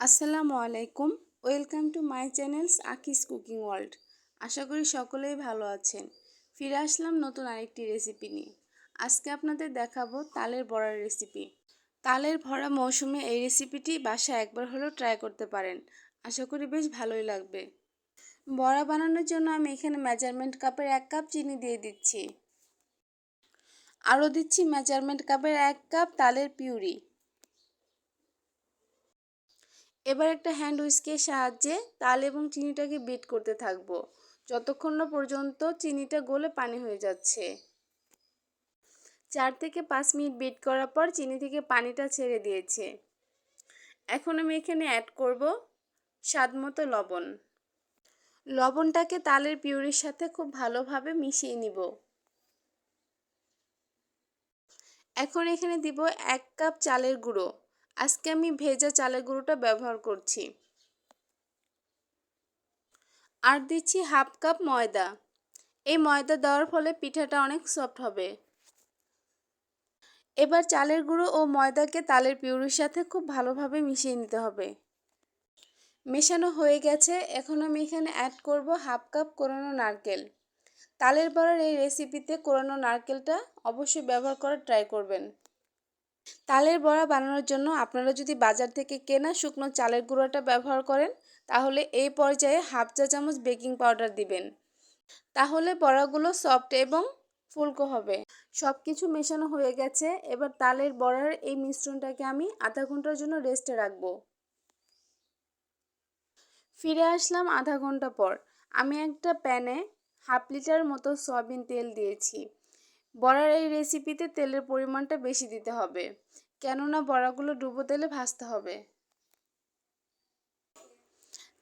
আসসালামু আলাইকুম। Welcome to my channels Akis cooking world. আশা করি সকলেই ভালো আছেন। ফিরে আসলাম নতুন আরেকটি রেসিপি নিয়ে। আজকে আপনাদের দেখাবো তালের বড়ার রেসিপি। তালের ভরা মৌসুমে এই রেসিপিটি বাসায় একবার হলেও ট্রাই করতে পারেন। আশা করি বেশ ভালোই লাগবে। বড়া বানানোর জন্য আমি এখানে মেজারমেন্ট কাপের এক কাপ চিনি দিয়ে দিচ্ছি। আরও দিচ্ছি মেজারমেন্ট কাপের এক কাপ তালের পিউরি। এবার একটা হ্যান্ড উইস্কের সাহায্যে তাল এবং চিনিটাকে বিট করতে থাকব। যতক্ষণ না পর্যন্ত চিনিটা গলে পানি হয়ে যাচ্ছে। চার থেকে পাঁচ মিনিট বিট করার পর চিনি থেকে পানিটা ছেড়ে দিয়েছে। এখন আমি এখানে অ্যাড করব স্বাদ মতো লবণ। লবণটাকে তালের পিউরির সাথে খুব ভালোভাবে মিশিয়ে নিব। এখন এখানে দিব এক কাপ চালের গুঁড়ো। আজকে আমি ভেজা চালের গুঁড়োটা ব্যবহার করছি। আর দিচ্ছি হাফ কাপ ময়দা। এই ময়দা দেওয়ার ফলে পিঠাটা অনেক সফট হবে। এবার চালের গুঁড়ো ও ময়দাকে তালের পিউরির সাথে খুব ভালোভাবে মিশিয়ে নিতে হবে। মেশানো হয়ে গেছে। এখন আমি এখানে অ্যাড করব হাফ কাপ কোরানো নারকেল। তালের বড়ার এই রেসিপিতে কোরানো নারকেলটা অবশ্যই ব্যবহার করার ট্রাই করবেন। তালের বড়া বানানোর জন্য আপনারা যদি বাজার থেকে কেনা শুকনো চালের গুঁড়োটা ব্যবহার করেন, তাহলে এই পর্যায়ে হাফ চা চামচ বেকিং পাউডার দিবেন। তাহলে বড়াগুলো সফট এবং ফুলকো হবে। সব কিছু মেশানো হয়ে গেছে। এবার তালের বড়ার এই মিশ্রণটাকে আমি আধা ঘণ্টার জন্য রেস্টে রাখব। ফিরে আসলাম আধা ঘণ্টা পর। আমি একটা প্যানে হাফ লিটার মতো সয়াবিন তেল দিয়েছি। বড়ার এই রেসিপিতে তেলের পরিমাণটা বেশি দিতে হবে। কেননা বড়াগুলো ডুবো তেলে ভাজতে হবে।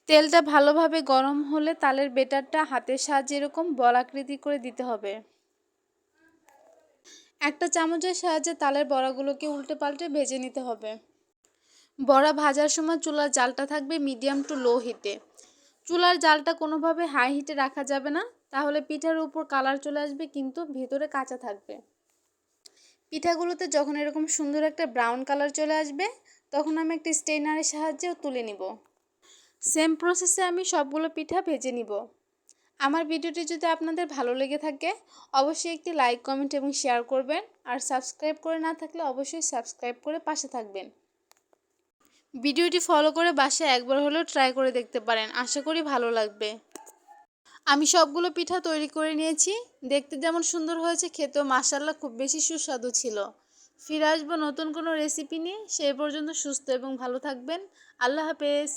তেলটা ভালোভাবে গরম হলে তালের বেটারটা হাতের সাহায্যে এরকম বলাকৃতি করে দিতে হবে। একটা চামচের সাহায্যে তালের বড়াগুলোকে উল্টে পাল্টে ভেজে নিতে হবে। বড়া ভাজার সময় চুলার জালটা থাকবে মিডিয়াম টু লো হিটে চুলার জালটা কোনোভাবে হাই হিটে রাখা যাবে না। তাহলে পিঠার উপর কালার চলে আসবে, কিন্তু ভেতরে কাঁচা থাকবে। পিঠাগুলোতে যখন এরকম সুন্দর একটা ব্রাউন কালার চলে আসবে, তখন আমি একটি স্টেনারের সাহায্যেও তুলে নিব। সেম প্রসেসে আমি সবগুলো পিঠা ভেজে নিব। আমার ভিডিওটি যদি আপনাদের ভালো লেগে থাকে, অবশ্যই একটি লাইক, কমেন্ট এবং শেয়ার করবেন। আর সাবস্ক্রাইব করে না থাকলে অবশ্যই সাবস্ক্রাইব করে পাশে থাকবেন। ভিডিওটি ফলো করে বাসায় একবার হলেও ট্রাই করে দেখতে পারেন। আশা করি ভালো লাগবে। আমি সবগুলো পিঠা তৈরি করে নিয়েছি। দেখতে যেমন সুন্দর হয়েছে, খেতেও মাসাল্লা খুব বেশি সুস্বাদু ছিল। ফিরে আসব নতুন কোনো রেসিপি নিয়ে। সেই পর্যন্ত সুস্থ এবং ভালো থাকবেন। আল্লাহ হাফেজ।